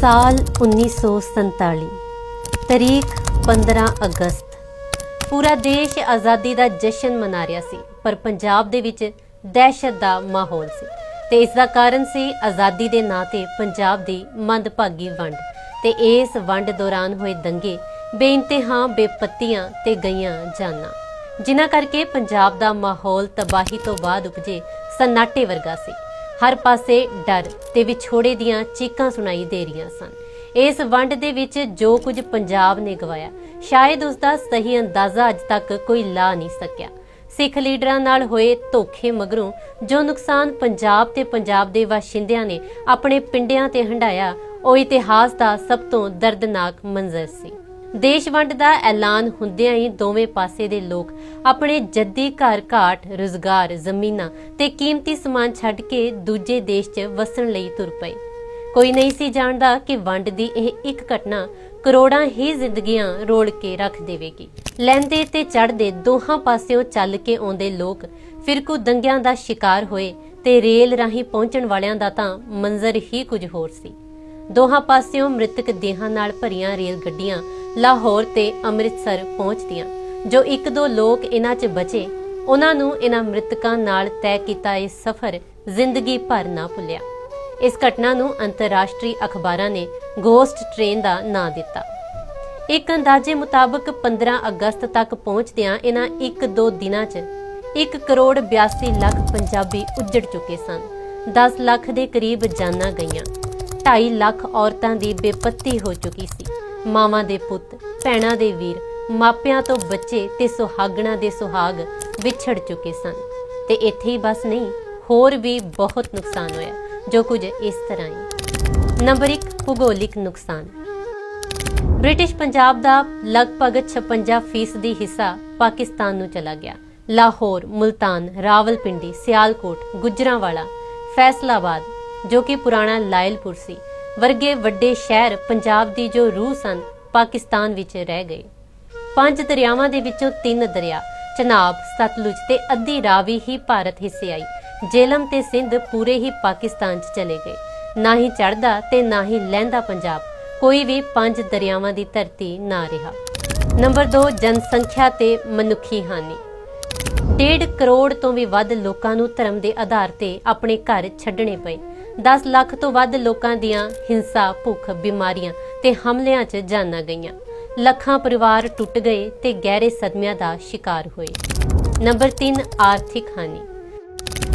ਸਾਲ 1947 ਤਾਰੀਖ 15 ਅਗਸਤ। ਪੂਰਾ ਦੇਸ਼ ਆਜ਼ਾਦੀ ਦਾ ਜਸ਼ਨ ਮਨਾ ਰਿਹਾ ਸੀ, ਪਰ ਪੰਜਾਬ ਦੇ ਵਿੱਚ ਦਹਿਸ਼ਤ ਦਾ ਮਾਹੌਲ ਸੀ ਤੇ ਇਸ ਦਾ ਕਾਰਨ ਸੀ ਆਜ਼ਾਦੀ ਦੇ ਨਾਂ ਤੇ ਪੰਜਾਬ ਦੀ ਮੰਦਭਾਗੀ ਵੰਡ ਤੇ ਇਸ ਵੰਡ ਦੌਰਾਨ ਹੋਏ ਦੰਗੇ ਬੇਇੰਤਹਾ ਬੇਪੱਤੀਆਂ ਤੇ ਗਈਆਂ ਜਾਨਾਂ, ਜਿਨ੍ਹਾਂ ਕਰਕੇ ਪੰਜਾਬ ਦਾ ਮਾਹੌਲ ਤਬਾਹੀ ਤੋਂ ਬਾਅਦ ਉਪਜੇ ਸਨਾਟੇ ਵਰਗਾ ਸੀ। ਹਰ ਪਾਸੇ ਡਰ ਤੇ ਵਿਛੋੜੇ ਦੀਆਂ ਚੀਕਾਂ ਸੁਣਾਈ ਦੇ ਰਹੀਆਂ ਸਨ। ਇਸ ਵੰਡ ਦੇ ਵਿੱਚ ਜੋ ਕੁਝ ਪੰਜਾਬ ਨੇ ਗਵਾਇਆ, ਸ਼ਾਇਦ ਉਸ ਦਾ ਸਹੀ ਅੰਦਾਜ਼ਾ ਅੱਜ ਤੱਕ ਕੋਈ ਲਾ ਨਹੀਂ ਸਕਿਆ। ਸਿੱਖ ਲੀਡਰਾਂ ਨਾਲ ਹੋਏ ਧੋਖੇ ਮਗਰੋਂ ਜੋ ਨੁਕਸਾਨ ਪੰਜਾਬ ਤੇ ਪੰਜਾਬ ਦੇ ਵਾਸ਼ਿੰਦਿਆਂ ਨੇ ਆਪਣੇ ਪਿੰਡਿਆਂ ਤੇ ਹੰਡਾਇਆ ਉਹ ਇਤਿਹਾਸ ਦਾ ਸਭ ਤੋਂ ਦਰਦਨਾਕ ਮੰਜ਼ਰ ਸੀ। ਦੇਸ਼ ਵੰਡ ਦਾ ਐਲਾਨ ਹੁੰਦਿਆਂ ਹੀ ਦੋਵੇਂ ਪਾਸੇ ਦੇ ਲੋਕ ਆਪਣੇ ਜੱਦੀ ਘਰ ਘਾਟ, ਰੁਜ਼ਗਾਰ, ਜ਼ਮੀਨਾਂ ਤੇ ਕੀਮਤੀ ਸਮਾਨ ਛੱਡ ਕੇ ਦੂਜੇ ਦੇਸ਼ 'ਚ ਵਸਣ ਲਈ ਤੁਰ ਪਏ। ਕੋਈ ਨਹੀਂ ਸੀ ਜਾਣਦਾ ਕਿ ਵੰਡ ਦੀ ਇਹ ਇੱਕ ਘਟਨਾ ਕਰੋੜਾਂ ਹੀ ਜ਼ਿੰਦਗੀਆਂ ਰੋਲ ਕੇ ਰੱਖ ਦੇਵੇਗੀ। ਲੈਂਦੇ ਤੇ ਚੜਦੇ ਦੋਹਾਂ ਪਾਸਿਓਂ ਚੱਲ ਕੇ ਆਉਂਦੇ ਲੋਕ ਫਿਰਕੂ ਦੰਗਿਆਂ ਦਾ ਸ਼ਿਕਾਰ ਹੋਏ ਤੇ ਰੇਲ ਰਾਹੀਂ ਪਹੁੰਚਣ ਵਾਲਿਆਂ ਦਾ ਤਾਂ ਮੰਜ਼ਰ ਹੀ ਕੁਝ ਹੋਰ ਸੀ। ਦੋਹਾਂ ਪਾਸਿਓਂ ਮ੍ਰਿਤਕ ਦੇਹਾਂ ਨਾਲ ਭਰੀਆਂ ਰੇਲ ਗੱਡੀਆਂ ਲਾਹੌਰ ਤੇ ਅੰਮ੍ਰਿਤਸਰ ਪਹੁੰਚਦੀਆਂ, ਜੋ ਇੱਕ ਦੋ ਲੋਕ ਇਹਨਾਂ 'ਚ ਬਚੇ ਉਹਨਾਂ ਨੂੰ ਇਹਨਾਂ ਮ੍ਰਿਤਕਾਂ ਨਾਲ ਤੈਅ ਕੀਤਾ ਇਹ ਸਫ਼ਰ ਜ਼ਿੰਦਗੀ ਭਰ ਨਾ ਭੁੱਲਿਆ। ਇਸ ਘਟਨਾ ਨੂੰ ਅੰਤਰਰਾਸ਼ਟਰੀ ਅਖਬਾਰਾਂ ਨੇ ਗੋਸਟ ਟ੍ਰੇਨ ਦਾ ਨਾਂ ਦਿੱਤਾ। ਇੱਕ ਅੰਦਾਜ਼ੇ ਮੁਤਾਬਕ 15 ਅਗਸਤ ਤੱਕ ਪਹੁੰਚਦਿਆਂ ਇਹਨਾਂ 1-2 ਦਿਨਾਂ 'ਚ 1 ਕਰੋੜ 82 ਲੱਖ ਪੰਜਾਬੀ ਉੱਜੜ ਚੁੱਕੇ ਸਨ। 10 ਲੱਖ ਦੇ ਕਰੀਬ ਜਾਨਾਂ ਗਈਆਂ। 2.5 ਲੱਖ ਔਰਤਾਂ ਦੀ ਬੇਪਤੀ ਹੋ ਚੁੱਕੀ ਸੀ। ਮਾਵਾਂ ਦੇ ਪੁੱਤ, ਭੈਣਾਂ ਦੇ ਵੀਰ, ਮਾਪਿਆਂ ਤੋਂ ਬੱਚੇ ਤੇ ਸੁਹਾਗਣਾ ਦੇ ਸੁਹਾਗ ਵਿਛੜ ਚੁੱਕੇ ਸਨ। ਤੇ ਇੱਥੇ ਹੀ ਬਸ ਨਹੀਂ, ਹੋਰ ਵੀ ਬਹੁਤ ਨੁਕਸਾਨ ਹੋਇਆ, ਜੋ ਕੁਝ ਇਸ ਤਰ੍ਹਾਂ ਹੀ। ਨੰਬਰ 1 ਭੂਗੋਲਿਕ ਨੁਕਸਾਨ। ਬ੍ਰਿਟਿਸ਼ ਪੰਜਾਬ ਦਾ ਲਗਭਗ 56% ਹਿੱਸਾ ਪਾਕਿਸਤਾਨ ਨੂੰ ਚਲਾ ਗਿਆ। ਲਾਹੌਰ, ਮੁਲਤਾਨ, ਰਾਵਲਪਿੰਡੀ, ਸਿਆਲਕੋਟ, ਗੁਜਰਾਂਵਾਲਾ, ਫੈਸਲਾਬਾਦ ਜੋ ਕਿ ਪੁਰਾਣਾ ਲਾਇਲਪੁਰ ਸੀ। ਵਰਗੇ ਵੱਡੇ ਸ਼ਹਿਰ ਪੰਜਾਬ ਦੀ ਜੋ ਰੂਹ ਸਨ, ਪਾਕਿਸਤਾਨ ਵਿੱਚ ਰਹਿ ਗਏ। ਪੰਜ ਦਰਿਆਵਾਂ ਦੇ ਵਿੱਚੋਂ ਤਿੰਨ ਦਰਿਆ, ਚਨਾਬ, ਸਤਲੁਜ ਤੇ ਅੱਧੀ ਰਾਵੀ ਹੀ ਭਾਰਤ ਹਿੱਸੇ ਆਈ। ਜੇਲਮ ਤੇ ਸਿੰਧ ਪੂਰੇ ਹੀ ਪਾਕਿਸਤਾਨ 'ਚ ਚਲੇ ਗਏ। ਨਾ ਹੀ ਚੜਦਾ ਤੇ ਨਾ ਹੀ ਲਹਿੰਦਾ ਪੰਜਾਬ। ਕੋਈ ਵੀ ਪੰਜ ਦਰਿਆਵਾਂ ਦੀ ਧਰਤੀ ਨਾ ਰਿਹਾ। ਨੰਬਰ 2 ਜਨਸੰਖਿਆ ਤੇ ਮਨੁੱਖੀ ਹਾਨੀ। ਡੇਢ ਕਰੋੜ ਤੋਂ ਵੀ ਵੱਧ ਲੋਕਾਂ ਨੂੰ ਧਰਮ ਦੇ ਆਧਾਰ ਤੇ ਆਪਣੇ ਘਰ ਛੱਡਣੇ ਪਏ। 10 ਲੱਖ ਤੋਂ ਵੱਧ ਲੋਕਾਂ ਦੀਆਂ ਹਿੰਸਾ, ਭੁੱਖ, ਬਿਮਾਰੀਆਂ ਤੇ ਹਮਲਿਆਂ 'ਚ ਜਾਨਾਂ ਗਈਆਂ। ਲੱਖਾਂ ਪਰਿਵਾਰ ਟੁੱਟ ਗਏ ਤੇ ਗਹਿਰੇ ਸਦਮਿਆਂ ਦਾ ਸ਼ਿਕਾਰ ਹੋਏ। ਨੰਬਰ 3 ਆਰਥਿਕ ਹਾਨੀ।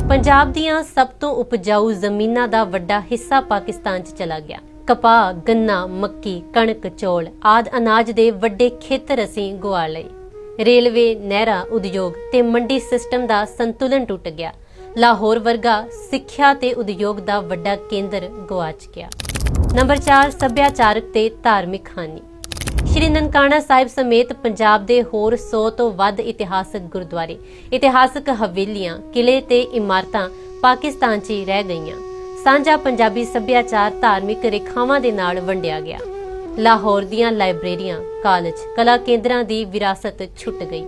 ਪੰਜਾਬ ਦੀਆਂ ਸਭ ਤੋਂ ਉਪਜਾਊ ਜ਼ਮੀਨਾਂ ਦਾ ਵੱਡਾ ਹਿੱਸਾ ਪਾਕਿਸਤਾਨ 'ਚ ਚਲਾ ਗਿਆ। ਕਪਾਹ, ਗੰਨਾ, ਮੱਕੀ, ਕਣਕ, ਚੌਲ ਆਦ ਅਨਾਜ ਦੇ ਵੱਡੇ ਖੇਤਰ ਅਸੀਂ ਗਵਾ ਲਏ। ਰੇਲਵੇ, ਨਹਿਰਾ, ਉਦਯੋਗ ਤੇ ਮੰਡੀ ਸਿਸਟਮ ਦਾ ਸੰਤੁਲਨ ਟੁੱਟ ਗਿਆ। ਲਾਹੌਰ ਵਰਗਾ ਸਿੱਖਿਆ ਤੇ ਉਦਯੋਗ ਦਾ ਵੱਡਾ ਕੇਂਦਰ ਗਵਾਚ ਗਿਆ। ਨੰਬਰ 4 ਸੱਭਿਆਚਾਰਕ ਤੇ ਧਾਰਮਿਕ ਹਾਨੀ। ਸ਼੍ਰੀ ਨਨਕਾਣਾ ਸਾਹਿਬ ਸਮੇਤ ਪੰਜਾਬ ਦੇ ਹੋਰ 100 ਤੋਂ ਵੱਧ ਇਤਿਹਾਸਕ ਗੁਰਦੁਆਰੇ, ਇਤਿਹਾਸਕ ਹਵੇਲੀਆਂ ਕਿਲੇ ਤੇ ਇਮਾਰਤਾਂ ਪਾਕਿਸਤਾਨ 'ਚ ਰਹਿ ਗਈਆਂ। ਸਾਂਝਾ ਪੰਜਾਬੀ ਸੱਭਿਆਚਾਰ ਧਾਰਮਿਕ ਰੇਖਾਵਾਂ ਦੇ ਨਾਲ ਵੰਡਿਆ ਗਿਆ। ਲਾਹੌਰ ਦੀਆਂ ਲਾਇਬ੍ਰੇਰੀਆਂ, ਕਾਲਜ, ਕਲਾ ਕੇਂਦਰਾਂ ਦੀ ਵਿਰਾਸਤ ਛੁੱਟ ਗਈ।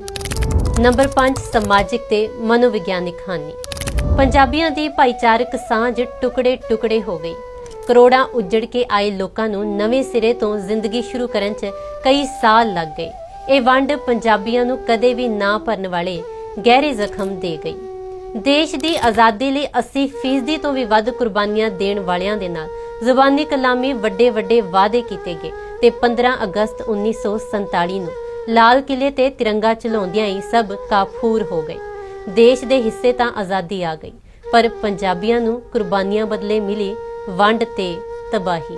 ਨੰਬਰ 5 ਸਮਾਜਿਕ ਤੇ ਮਨੋਵਿਗਿਆਨਿਕ ਹਾਨੀ। ਪੰਜਾਬੀਆਂ ਦੀ ਭਾਈਚਾਰਕ ਸਾਂਝ ਟੁਕੜੇ-ਟੁਕੜੇ ਹੋ ਗਈ। ਕਰੋੜਾਂ ਉੱਜੜ ਕੇ ਆਏ ਲੋਕਾਂ ਨੂੰ ਨਵੇਂ ਸਿਰੇ ਤੋਂ ਜ਼ਿੰਦਗੀ ਸ਼ੁਰੂ ਕਰਨ 'ਚ ਕਈ ਸਾਲ ਲੱਗ ਗਏ। ਇਹ ਵੰਡ ਪੰਜਾਬੀਆਂ ਨੂੰ ਕਦੇ ਵੀ ਨਾ ਭਰਨ ਵਾਲੇ ਗਹਿਰੇ ਜ਼ਖਮ ਦੇ ਗਈ। ਦੇਸ਼ ਦੀ ਆਜ਼ਾਦੀ ਲਈ 80% ਤੋਂ ਵੀ ਵੱਧ ਕੁਰਬਾਨੀਆਂ ਦੇਣ ਵਾਲਿਆਂ ਦੇ ਨਾਲ ਜ਼ੁਬਾਨੀ ਕਲਾਮੀ ਵੱਡੇ ਵੱਡੇ ਵਾਅਦੇ ਕੀਤੇ ਗਏ ਤੇ 15 ਅਗਸਤ 1947 ਨੂੰ ਲਾਲ ਕਿਲੇ ਤੇ ਤਿਰੰਗਾ ਚਲਾਉਂਦਿਆਂ ਹੀ ਸਭ ਕਾਫੂਰ ਹੋ ਗਏ। ਦੇਸ਼ ਦੇ ਹਿੱਸੇ ਤਾਂ ਆਜ਼ਾਦੀ ਆ ਗਈ, ਪਰ ਪੰਜਾਬੀਆਂ ਨੂੰ ਕੁਰਬਾਨੀਆਂ ਬਦਲੇ ਮਿਲੀ ਵੰਡ ਤੇ ਤਬਾਹੀ।